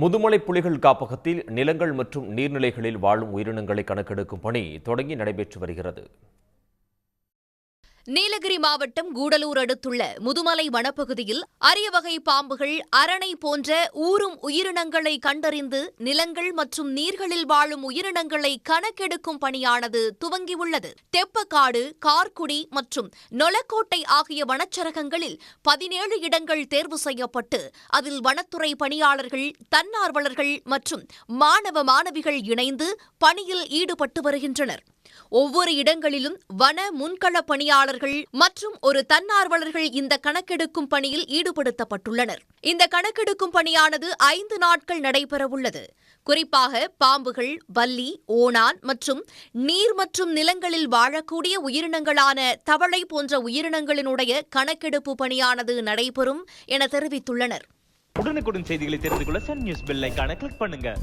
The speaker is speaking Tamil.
முதுமலை புலிகள் காப்பகத்தில் நிலங்கள் மற்றும் நீர்நிலைகளில் வாழும் உயிரினங்களை கணக்கெடுக்கும் பணி தொடங்கி நடைபெற்று வருகிறது. நீலகிரி மாவட்டம் கூடலூர் அடுத்துள்ள முதுமலை வனப்பகுதியில் அரிய வகை பாம்புகள் அரணை போன்ற ஊறும் உயிரினங்களை கண்டறிந்து நிலங்கள் மற்றும் நீர்களில் வாழும் உயிரினங்களை கணக்கெடுக்கும் பணியானது துவங்கியுள்ளது. தெப்பக்காடு கார்குடி மற்றும் நொலக்கோட்டை ஆகிய வனச்சரகங்களில் பதினேழு இடங்கள் தேர்வு செய்யப்பட்டு அதில் வனத்துறை பணியாளர்கள் தன்னார்வலர்கள் மற்றும் மாணவ மாணவிகள் இணைந்து பணியில் ஈடுபட்டு வருகின்றனர். ஒவ்வொரு இடங்களிலும் வன முன்கள பணியாளர்கள் மற்றும் ஒரு தன்னார்வலர்கள் இந்த கணக்கெடுக்கும் பணியில் ஈடுபடுத்தப்பட்டுள்ளனர். இந்த கணக்கெடுக்கும் பணியானது ஐந்து நாட்கள் நடைபெறவுள்ளது. குறிப்பாக பாம்புகள் வல்லி ஓணான் மற்றும் நீர் மற்றும் நிலங்களில் வாழக்கூடிய உயிரினங்களான தவளை போன்ற உயிரினங்களினுடைய கணக்கெடுப்பு பணியானது நடைபெறும் என தெரிவித்துள்ளனர். உடனுக்குடன் செய்திகளை தெரிந்து கொள்ள சன் நியூஸ் பெல் கிளிக் பண்ணுங்க.